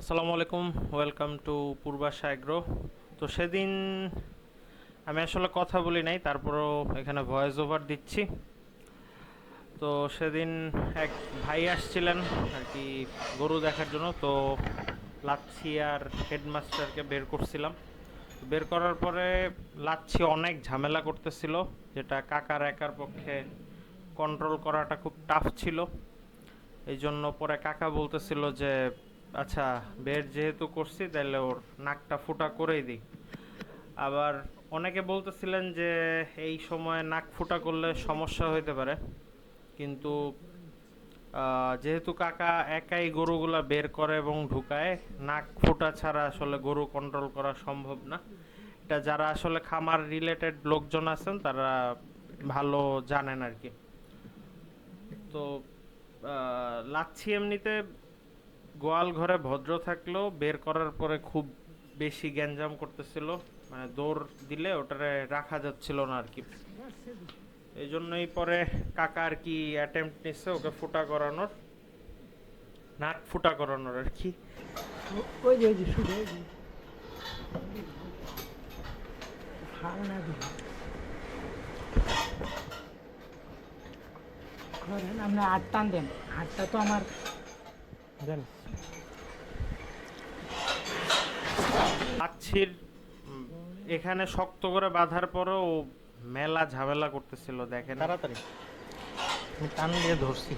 আসসালামু আলাইকুম, welcome to Purbasha agro তো সেদিন আমি আসলে কথা বলি নাই, তারপরও এখানে ভয়েস ওভার দিচ্ছি। তো সেদিন এক ভাই আসছিলেন আর কি গরু দেখার জন্য, তো লাচ্ছি আর হেডমাস্টারকে বের করছিলাম। বের করার পরে লাচ্ছি অনেক ঝামেলা করতেছিল, যেটা কাকার একার পক্ষে কন্ট্রোল করাটা খুব টাফ ছিল। এই জন্য পরে কাকা বলতেছিল যে আচ্ছা বের যেহেতু করছি তাহলে ওর নাকটা ফুটা করেই দিই। আবার অনেকে বলতেছিলেন যে, এই সময় নাক ফুটা করলে সমস্যা হইতে পারে। কিন্তু যেহেতু কাকা একাই গরুগুলা বের করে এবং ঢুকায়, নাক ফুটা ছাড়া আসলে গরু কন্ট্রোল করা সম্ভব না। এটা যারা আসলে খামার রিলেটেড লোকজন আছেন, তারা ভালো জানেন আর কি। তো লাচ্ছি এমনিতে গোয়াল ঘরে ভদ্র থাকলেও বের করার পরে খুব বেশি গ্যাঞ্জাম করতেছিল। মানে দৌড় দিলে ওটারে রাখা যাচ্ছিল না আর কি এই জন্যই পরে কাকা আর কি অ্যাটেম্প নিচ্ছে ওকে ফুটা করানোর। নাক ফুটা করানোর আর কি। ওই আট টান দেন। আটটা তো আমার দেন। এখানে শক্ত করে বাঁধার পরেও ও মেলা ঝামেলা করতেছিল দেখেন। তাড়াতাড়ি। আমি টান দিয়ে ধরছি।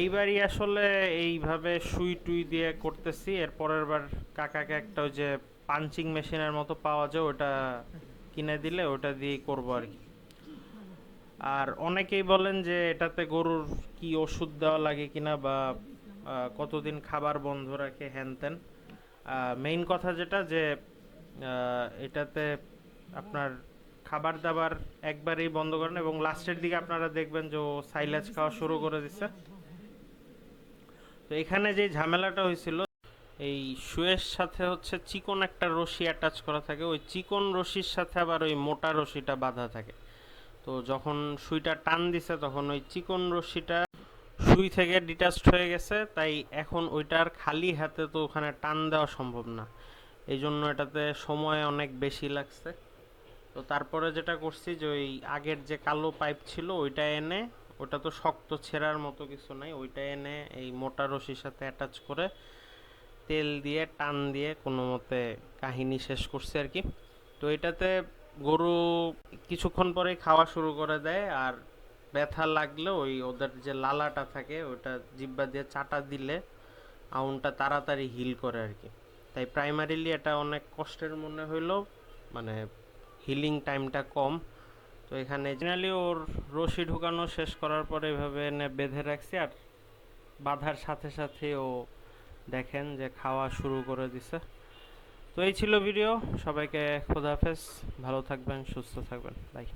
এইবারই আসলে এইভাবে সুই টুই দিয়ে করতেছি, এর পরের বার কাকাকে একটা ওই যে পাঞ্চিং মেশিনের মতো পাওয়া যায়, ওটা কিনে দিলে ওটা দিয়েই করব আর কি। আর অনেকেই বলেন যে এটাতে গরুর কি ওষুধ দেওয়া লাগে কিনা বা কতদিন খাবার বন্ধ রাখে হ্যান ত্যান মেইন কথা যেটা যে এটাতে আপনার খাবার দাবার একবারেই বন্ধ করেন এবং লাস্টের দিকে আপনারা দেখবেন যে ও সাইলাজ খাওয়া শুরু করে দিচ্ছে তো এখানে যে ঝামেলাটা হয়েছিল, এই শুয়ের সাথে হচ্ছে চিকন একটা রশি অ্যাটাচ করা থাকে। ওই চিকন রশির সাথে আবার ওই মোটা রশিটা বাঁধা থাকে। তো যখন সুইটা টান দিছে, তখন ওই চিকন রশিটা সুই থেকে ডিটাচড হয়ে গেছে। তাই এখন ওইটার খালি হাতে তো ওখানে টান দেওয়া সম্ভব না। এই জন্য এটাতে সময় অনেক বেশি লাগছে। তো তারপরে যেটা করছি যে ওই আগের যে কালো পাইপ ছিল, ওইটা এনে ওটা তো শক্ত ছেঁড়ার মতো কিছু নাই। ওইটা এনে এই মোটা রশির সাথে অ্যাটাচ করে তেল দিয়ে, টান দিয়ে কোনো মতে কাহিনী শেষ করছে আর কি। তো এটাতে গরু কিছুক্ষণ পরেই খাওয়া শুরু করে দেয় আর ব্যথা লাগলে ওই ওদের যে লালাটা থাকে, ওটা জিব্বা দিয়ে চাটা দিলে আউনটা তাড়াতাড়ি হিল করে আর কি। তাই প্রাইমারিলি এটা অনেক কষ্টের মনে হইল মানে হিলিং টাইমটা কম। তো এখানে জেনারেলি ওর রশি ঢুকানো শেষ করার পরে এভাবে এনে বেঁধে রাখছি আর বাঁধার সাথে সাথে ও দেখেন যে খাওয়া শুরু করে দিছে। তো এই ছিল ভিডিও সবাইকে খোদাহাফেজ ভালো থাকবেন, সুস্থ থাকবেন বাই